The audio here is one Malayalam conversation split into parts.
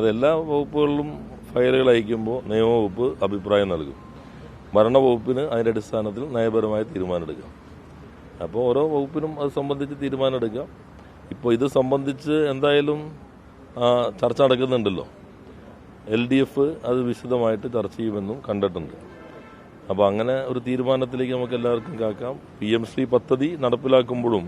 അതെല്ലാ വകുപ്പുകളിലും ഫയലുകൾ അയക്കുമ്പോൾ നിയമവകുപ്പ് അഭിപ്രായം നൽകും. ഭരണവകുപ്പിന് അതിന്റെ അടിസ്ഥാനത്തിൽ നയപരമായ തീരുമാനമെടുക്കാം. അപ്പോൾ ഓരോ വകുപ്പിനും അത് സംബന്ധിച്ച് തീരുമാനമെടുക്കാം. ഇപ്പോൾ ഇത് സംബന്ധിച്ച് എന്തായാലും ചർച്ച നടക്കുന്നുണ്ടല്ലോ. എൽ ഡി എഫ് അത് വിശദമായിട്ട് ചർച്ച ചെയ്യുമെന്നും കണ്ടിട്ടുണ്ട്. അപ്പോൾ അങ്ങനെ ഒരു തീരുമാനത്തിലേക്ക് നമുക്ക് എല്ലാവർക്കും കാക്കാം. പി എം ശ്രീ പദ്ധതി നടപ്പിലാക്കുമ്പോഴും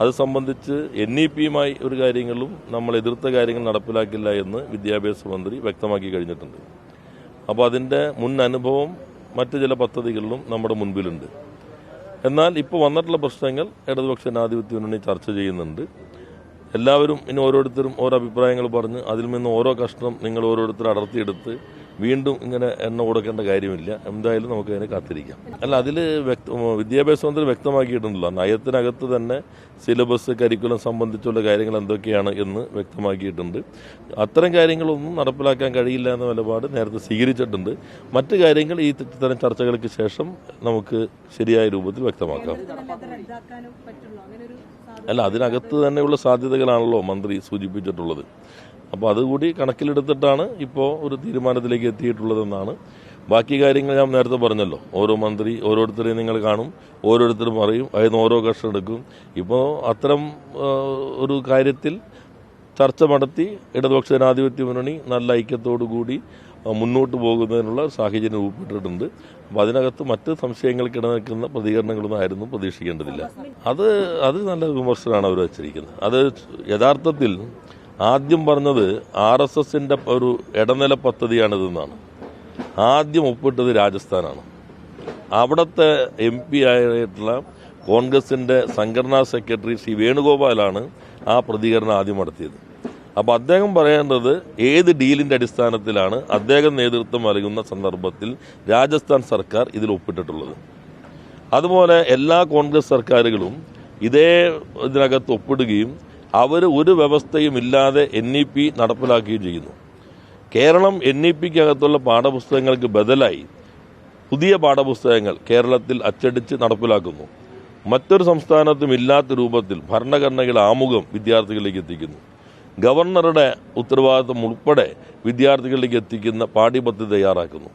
അത് സംബന്ധിച്ച് എൻ ഇ പിയുമായി ഒരു കാര്യങ്ങളും നമ്മൾ എതിർത്ത കാര്യങ്ങൾ നടപ്പിലാക്കില്ല എന്ന് വിദ്യാഭ്യാസ മന്ത്രി വ്യക്തമാക്കി കഴിഞ്ഞിട്ടുണ്ട്. അപ്പോൾ അതിന്റെ മുൻ അനുഭവം മറ്റ് ചില പദ്ധതികളിലും നമ്മുടെ മുൻപിലുണ്ട്. എന്നാൽ ഇപ്പോൾ വന്നിട്ടുള്ള പ്രശ്നങ്ങൾ ഇടതുപക്ഷ ജനാധിപത്യ മുന്നണി ചർച്ച ചെയ്യുന്നുണ്ട്. എല്ലാവരും ഇനി ഓരോരുത്തരും ഓരോ അഭിപ്രായങ്ങൾ പറഞ്ഞ് അതിൽ നിന്ന് ഓരോ കഷ്ണം നിങ്ങൾ ഓരോരുത്തർ അടർത്തിയെടുത്ത് വീണ്ടും ഇങ്ങനെ എണ്ണ കൊടുക്കേണ്ട കാര്യമില്ല. എന്തായാലും നമുക്ക് അതിനെ കാത്തിരിക്കാം. അല്ല അതിൽ വിദ്യാഭ്യാസ മന്ത്രി വ്യക്തമാക്കിയിട്ടുണ്ടല്ലോ. നയത്തിനകത്ത് തന്നെ സിലബസ് കരിക്കുലം സംബന്ധിച്ചുള്ള കാര്യങ്ങൾ എന്തൊക്കെയാണ് എന്ന് വ്യക്തമാക്കിയിട്ടുണ്ട്. അത്തരം കാര്യങ്ങളൊന്നും നടപ്പിലാക്കാൻ കഴിയില്ല എന്ന നിലപാട് നേരത്തെ സ്വീകരിച്ചിട്ടുണ്ട്. മറ്റു കാര്യങ്ങൾ ഈ തരം ചർച്ചകൾക്ക് ശേഷം നമുക്ക് ശരിയായ രൂപത്തിൽ വ്യക്തമാക്കാം. അല്ല അതിനകത്ത് തന്നെയുള്ള സാധ്യതകളാണല്ലോ മന്ത്രി സൂചിപ്പിച്ചിട്ടുള്ളത്. അപ്പോൾ അതുകൂടി കണക്കിലെടുത്തിട്ടാണ് ഇപ്പോൾ ഒരു തീരുമാനത്തിലേക്ക് എത്തിയിട്ടുള്ളതെന്നാണ്. ബാക്കി കാര്യങ്ങൾ ഞാൻ നേരത്തെ പറഞ്ഞല്ലോ. ഓരോ മന്ത്രി ഓരോരുത്തരെയും നിങ്ങൾ കാണും ഓരോരുത്തരും പറയും അതിന് ഓരോ കഷ്ടം എടുക്കും. ഇപ്പോൾ അത്തരം ഒരു കാര്യത്തിൽ ചർച്ച നടത്തി ഇടതുപക്ഷ ജനാധിപത്യ മുന്നണി നല്ല ഐക്യത്തോടു കൂടി മുന്നോട്ട് പോകുന്നതിനുള്ള സാഹചര്യം രൂപപ്പെട്ടിട്ടുണ്ട്. അപ്പോൾ അതിനകത്ത് മറ്റ് സംശയങ്ങൾക്ക് ഇടനിൽക്കുന്ന പ്രതികരണങ്ങളൊന്നും ആയിരുന്നു പ്രതീക്ഷിക്കേണ്ടതില്ല. അത് അത് നല്ല വിമർശനമാണ് അവർ വച്ചിരിക്കുന്നത്. അത് യഥാർത്ഥത്തിൽ ആദ്യം പറഞ്ഞത് ആർ എസ് എസിന്റെ ഒരു ഇടനില പദ്ധതിയാണിതെന്നാണ് ആദ്യം ഒപ്പിട്ടത് രാജസ്ഥാനാണ്. അവിടുത്തെ എം പി ആയിട്ടുള്ള കോൺഗ്രസിന്റെ സംഘടനാ സെക്രട്ടറി ശ്രീ വേണുഗോപാലാണ് ആ പ്രതികരണം ആദ്യം നടത്തിയത്. അപ്പോൾ അദ്ദേഹം പറയേണ്ടത് ഏത് ഡീലിന്റെ അടിസ്ഥാനത്തിലാണ് അദ്ദേഹം നേതൃത്വം നൽകുന്ന സന്ദർഭത്തിൽ രാജസ്ഥാൻ സർക്കാർ ഇതിൽ ഒപ്പിട്ടിട്ടുള്ളത്. അതുപോലെ എല്ലാ കോൺഗ്രസ് സർക്കാരുകളും ഇതേ ഇതിനകത്ത് ഒപ്പിടുകയും അവർ ഒരു വ്യവസ്ഥയും ഇല്ലാതെ എൻ ഇ പി നടപ്പിലാക്കുകയും ചെയ്യുന്നു. കേരളം എൻ ഇ പിക്ക് അകത്തുള്ള പാഠപുസ്തകങ്ങൾക്ക് ബദലായി പുതിയ പാഠപുസ്തകങ്ങൾ കേരളത്തിൽ അച്ചടിച്ച് നടപ്പിലാക്കുന്നു. മറ്റൊരു സംസ്ഥാനത്തും ഇല്ലാത്ത രൂപത്തിൽ ഭരണഘടനയുടെ ആമുഖം വിദ്യാർത്ഥികളിലേക്ക് എത്തിക്കുന്നു. ഗവർണറുടെ ഉത്തരവാദിത്വം ഉൾപ്പെടെ വിദ്യാർത്ഥികളിലേക്ക് എത്തിക്കുന്ന പാഠ്യപദ്ധതി തയ്യാറാക്കുന്നു.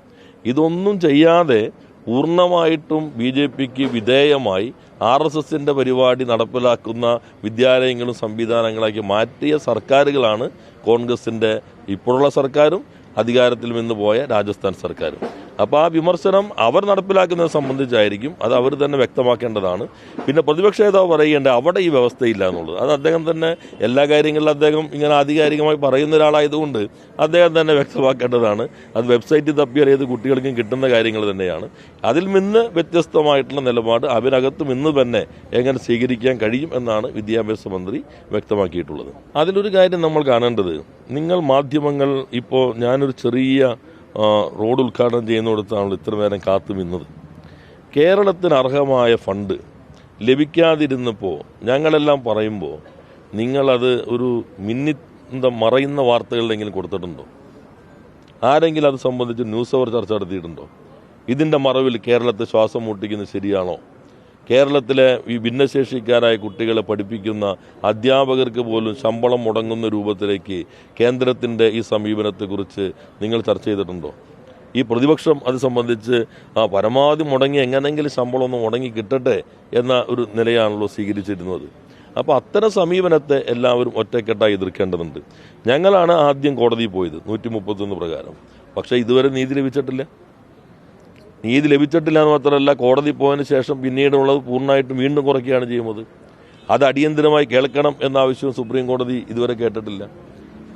ഇതൊന്നും ചെയ്യാതെ പൂർണമായിട്ടും ബി ജെ പിക്ക് വിധേയമായി ആർ എസ് എസിന്റെ പരിപാടി നടപ്പിലാക്കുന്ന വിദ്യാലയങ്ങളും സംവിധാനങ്ങളാക്കി മാറ്റിയ സർക്കാരുകളാണ് കോൺഗ്രസിന്റെ ഇപ്പോഴുള്ള സർക്കാരും അധികാരത്തിൽ നിന്ന് പോയ രാജസ്ഥാൻ സർക്കാരും. അപ്പോൾ ആ വിമർശനം അവർ നടപ്പിലാക്കുന്നത് സംബന്ധിച്ചായിരിക്കും അത് അവർ തന്നെ വ്യക്തമാക്കേണ്ടതാണ്. പിന്നെ പ്രതിപക്ഷ നേതാവ് പറയേണ്ട അവിടെ ഈ വ്യവസ്ഥയില്ല എന്നുള്ളത്. അത് അദ്ദേഹം തന്നെ എല്ലാ കാര്യങ്ങളിലും അദ്ദേഹം ഇങ്ങനെ ആധികാരികമായി പറയുന്ന ഒരാളായതുകൊണ്ട് അദ്ദേഹം തന്നെ വ്യക്തമാക്കേണ്ടതാണ്. അത് വെബ്സൈറ്റിൽ തപ്പിയാൽ ഏത് കുട്ടികൾക്കും കിട്ടുന്ന കാര്യങ്ങൾ തന്നെയാണ്. അതിൽ നിന്ന് വ്യത്യസ്തമായിട്ടുള്ള നിലപാട് അവരകത്തും ഇന്ന് തന്നെ എങ്ങനെ സ്വീകരിക്കാൻ കഴിയും എന്നാണ് വിദ്യാഭ്യാസ മന്ത്രി വ്യക്തമാക്കിയിട്ടുള്ളത്. അതിലൊരു കാര്യം നമ്മൾ കാണേണ്ടത് നിങ്ങൾ മാധ്യമങ്ങൾ ഇപ്പോൾ ഞാനൊരു ചെറിയ റോഡ് ഉദ്ഘാടനം ചെയ്യുന്നിടത്താണല്ലോ ഇത്ര നേരം കാത്തു നിന്നത്. കേരളത്തിന് അർഹമായ ഫണ്ട് ലഭിക്കാതിരുന്നപ്പോൾ ഞങ്ങളെല്ലാം പറയുമ്പോൾ നിങ്ങളത് ഒരു മിന്നി എന്താ മറയുന്ന വാർത്തകളിലെങ്കിലും കൊടുത്തിട്ടുണ്ടോ? ആരെങ്കിലും അത് സംബന്ധിച്ച് ന്യൂസ് അവർ ചർച്ച നടത്തിയിട്ടുണ്ടോ? ഇതിന്റെ മറവിൽ കേരളത്തെ ശ്വാസം മുട്ടിക്കുന്നത് ശരിയാണോ? കേരളത്തിലെ ഈ ഭിന്നശേഷിക്കാരായ കുട്ടികളെ പഠിപ്പിക്കുന്ന അധ്യാപകർക്ക് പോലും ശമ്പളം മുടങ്ങുന്ന രൂപത്തിലേക്ക് കേന്ദ്രത്തിന്റെ ഈ സമീപനത്തെക്കുറിച്ച് നിങ്ങൾ ചർച്ച ചെയ്തിട്ടുണ്ടോ? ഈ പ്രതിപക്ഷം അത് സംബന്ധിച്ച് ആ പരമാവധി മുടങ്ങി എങ്ങനെങ്കിലും ശമ്പളം ഒന്ന് മുടങ്ങി കിട്ടട്ടെ എന്ന ഒരു നിലയാണല്ലോ സ്വീകരിച്ചിരുന്നത്. അപ്പോൾ അത്തരം സമീപനത്തെ എല്ലാവരും ഒറ്റക്കെട്ടായി എതിർക്കേണ്ടതുണ്ട്. ഞങ്ങളാണ് ആദ്യം കോടതിയിൽ പോയത് നൂറ്റി മുപ്പത്തൊന്ന് പ്രകാരം. പക്ഷേ ഇതുവരെ നീതി ലഭിച്ചിട്ടില്ല. നീതി ലഭിച്ചിട്ടില്ല എന്ന് മാത്രമല്ല കോടതി പോയതിനു ശേഷം പിന്നീടുള്ളത് പൂർണമായിട്ടും വീണ്ടും കുറയ്ക്കുകയാണ് ചെയ്യുന്നത്. അത് അടിയന്തിരമായി കേൾക്കണം എന്ന ആവശ്യവും സുപ്രീം കോടതി ഇതുവരെ കേട്ടിട്ടില്ല.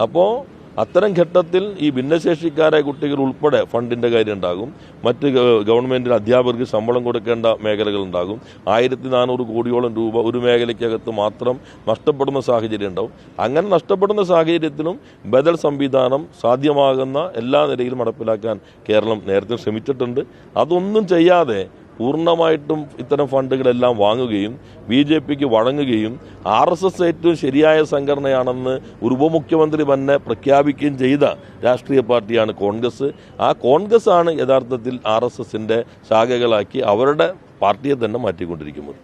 അപ്പോൾ അത്തരം ഘട്ടത്തിൽ ഈ ഭിന്നശേഷിക്കാരായ കുട്ടികൾ ഉൾപ്പെടെ ഫണ്ടിന്റെ കാര്യം ഉണ്ടാകും. മറ്റ് ഗവൺമെന്റിന് അധ്യാപകർക്ക് ശമ്പളം കൊടുക്കേണ്ട മേഖലകൾ ഉണ്ടാകും. ആയിരത്തി നാനൂറ് കോടിയോളം രൂപ ഒരു മേഖലയ്ക്കകത്ത് മാത്രം നഷ്ടപ്പെടുന്ന സാഹചര്യം ഉണ്ടാവും. അങ്ങനെ നഷ്ടപ്പെടുന്ന സാഹചര്യത്തിലും ബദൽ സംവിധാനം സാധ്യമാകുന്ന എല്ലാ നിലയിലും നടപ്പിലാക്കാൻ കേരളം നേരത്തെ ശ്രമിച്ചിട്ടുണ്ട്. അതൊന്നും ചെയ്യാതെ പൂർണമായിട്ടും ഇത്തരം ഫണ്ടുകളെല്ലാം വാങ്ങുകയും ബി ജെ പിക്ക് വഴങ്ങുകയും ആർ എസ് എസ് ഏറ്റവും ശരിയായ സംഘടനയാണെന്ന് ഒരു ഉപമുഖ്യമന്ത്രി തന്നെ പ്രഖ്യാപിക്കുകയും ചെയ്ത രാഷ്ട്രീയ പാർട്ടിയാണ് കോൺഗ്രസ്. ആ കോൺഗ്രസ് ആണ് യഥാർത്ഥത്തിൽ ആർ എസ് എസിന്റെ ശാഖകളാക്കി അവരുടെ പാർട്ടിയെ തന്നെ മാറ്റിക്കൊണ്ടിരിക്കുന്നത്.